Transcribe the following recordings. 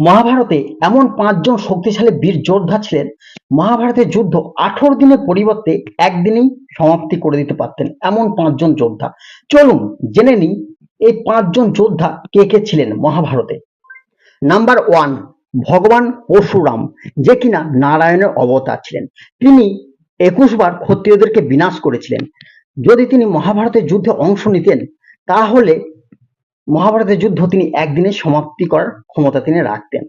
মহাভারতে এমন পাঁচজন শক্তিশালী বীর যোদ্ধা ছিলেন। মহাভারতের যুদ্ধ আঠারো দিনের পরিবর্তে একদিনেই সমাপ্তি করে দিতে পারতেন এমন পাঁচজন যোদ্ধা। চলুন জেনে নিই এই পাঁচজন যোদ্ধা কে কে ছিলেন মহাভারতে। নাম্বার ওয়ান, ভগবান পরশুরাম, যে কিনা নারায়ণের অবতার ছিলেন। তিনি একুশ বার ক্ষত্রিয়দেরকে বিনাশ করেছিলেন। যদি তিনি মহাভারতের যুদ্ধে অংশ নিতেন, তাহলে মহাভারতের যুদ্ধ তিনি একদিনে সমাপ্তি করার ক্ষমতা তিনি রাখতেন।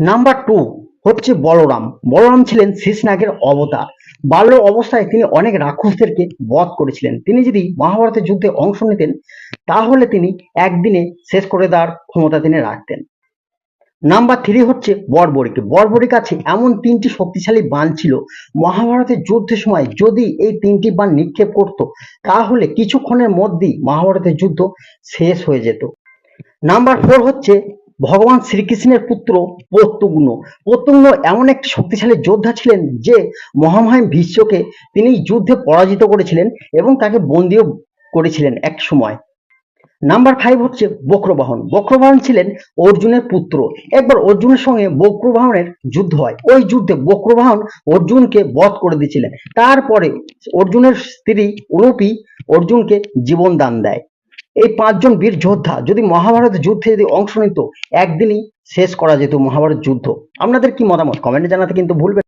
নাম্বার টু হচ্ছে বলরাম। বলরাম ছিলেন শীষনাগের অবতার। বাল্য অবস্থায় তিনি অনেক রাক্ষসদেরকে বধ করেছিলেন। তিনি যদি মহাভারতের যুদ্ধে অংশ নিতেন, তাহলে তিনি একদিনে শেষ করে দেওয়ার ক্ষমতা তিনি রাখতেন। নাম্বার থ্রি হচ্ছে বর্বরিক। বর্বরিক আছে, এমন তিনটি শক্তিশালী বান ছিল। মহাভারতের যুদ্ধের সময় যদি এই তিনটি বান নিক্ষেপ করত, তাহলে কিছুক্ষণের মধ্যেই মহাভারতের যুদ্ধ শেষ হয়ে যেত। নাম্বার ফোর হচ্ছে ভগবান শ্রীকৃষ্ণের পুত্র প্রত্যুগ্ন। প্রত্যুগ্ন এমন একটি শক্তিশালী যোদ্ধা ছিলেন যে মহামহিম ভীষ্মকে তিনি যুদ্ধে পরাজিত করেছিলেন এবং তাকে বন্দিও করেছিলেন এক সময়। নাম্বার ফাইভ হচ্ছে বক্রবাহন। বক্রবাহন ছিলেন অর্জুনের পুত্র। একবার অর্জুনের সঙ্গে বক্রবাহনের যুদ্ধ হয়। ওই যুদ্ধে বক্রবাহন অর্জুনকে বধ করে দিয়েছিলেন। তারপরে অর্জুনের স্ত্রী উলুপি অর্জুনকে জীবন দান দেয়। এই পাঁচজন বীর যোদ্ধা যদি মহাভারত যুদ্ধে যদি অংশ নিত, একদিনই শেষ করা যেত মহাভারত যুদ্ধ। আপনাদের কি মতামত? কমেন্টে জানাতে কিন্তু ভুলবেন।